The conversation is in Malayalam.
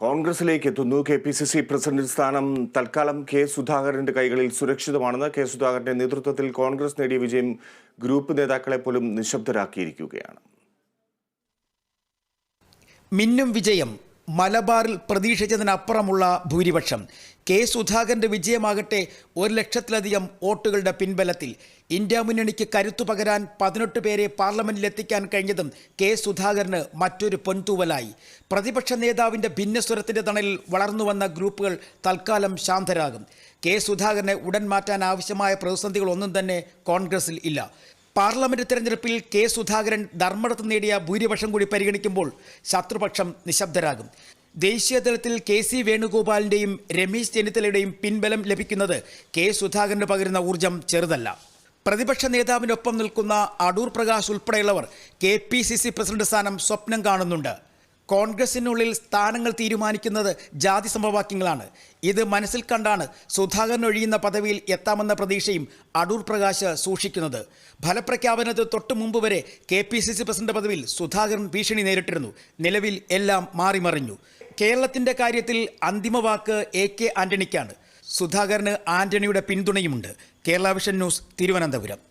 കോൺഗ്രസിലേക്ക് എത്തുന്നു K P C C president സ്ഥാനം. തൽക്കാലം കെ സുധാകരന്റെ കൈകളിൽ സുരക്ഷിതമാണെന്ന് കെ സുധാകരന്റെ നേതൃത്വത്തിൽ കോൺഗ്രസ് നേടിയ വിജയം ഗ്രൂപ്പ് നേതാക്കളെ പോലും നിശബ്ദരാക്കിയിരിക്കുകയാണ്. മിന്നും വിജയം മലബാറിൽ പ്രതീക്ഷിച്ചതിനപ്പുറമുള്ള ഭൂരിപക്ഷം. കെ സുധാകരന്റെ വിജയമാകട്ടെ ഒരു ലക്ഷത്തിലധികം വോട്ടുകളുടെ പിൻബലത്തിൽ. ഇന്ത്യ മുന്നണിക്ക് കരുത്തു പകരാൻ പതിനെട്ട് പേരെ പാർലമെന്റിലെത്തിക്കാൻ കഴിഞ്ഞതും കെ സുധാകരന് മറ്റൊരു പൊൻതൂവലായി. പ്രതിപക്ഷ നേതാവിന്റെ ഭിന്നസ്വരത്തിന്റെ തണലിൽ വളർന്നുവന്ന ഗ്രൂപ്പുകൾ തൽക്കാലം ശാന്തരാകും. കെ സുധാകരനെ ഉടൻ മാറ്റാൻ ആവശ്യമായ പ്രതിസന്ധികളൊന്നും തന്നെ കോൺഗ്രസിൽ ഇല്ല. പാർലമെന്റ് തെരഞ്ഞെടുപ്പിൽ കെ സുധാകരൻ ധർമ്മടത്ത് നേടിയ ഭൂരിപക്ഷം കൂടി പരിഗണിക്കുമ്പോൾ ശത്രുപക്ഷം നിശബ്ദരാകും. ദേശീയതലത്തിൽ കെ സി വേണുഗോപാലിന്റെയും രമേശ് ചെന്നിത്തലയുടെയും പിൻബലം ലഭിക്കുന്നത് കെ സുധാകരന് പകരുന്ന ഊർജം ചെറുതല്ല. പ്രതിപക്ഷ നേതാവിനൊപ്പം നിൽക്കുന്ന അടൂർ പ്രകാശ് ഉൾപ്പെടെയുള്ളവർ K P C C president സ്ഥാനം സ്വപ്നം കാണുന്നുണ്ട്. കോൺഗ്രസിനുള്ളിൽ സ്ഥാനങ്ങൾ തീരുമാനിക്കുന്നത് ജാതി സമവാക്യങ്ങളാണ്. ഇത് മനസ്സിൽ കണ്ടാണ് സുധാകരൻ ഒഴിയുന്ന പദവിയിൽ എത്താമെന്ന പ്രതീക്ഷയും അടൂർ പ്രകാശ് സൂക്ഷിക്കുന്നത്. ഫലപ്രഖ്യാപനത്തിന് തൊട്ടു മുമ്പ് വരെ K P C C president പദവിയിൽ സുധാകരൻ ഭീഷണി നേരിട്ടിരുന്നു. നിലവിൽ എല്ലാം മാറിമറിഞ്ഞു കേരളത്തിന്റെ കാര്യത്തിൽ അന്തിമ വാക്ക് എ കെ ആന്റണിക്കാണ്. സുധാകരന് ആന്റണിയുടെ പിന്തുണയുമുണ്ട്. Kerala vision news Thiruvananthapuram.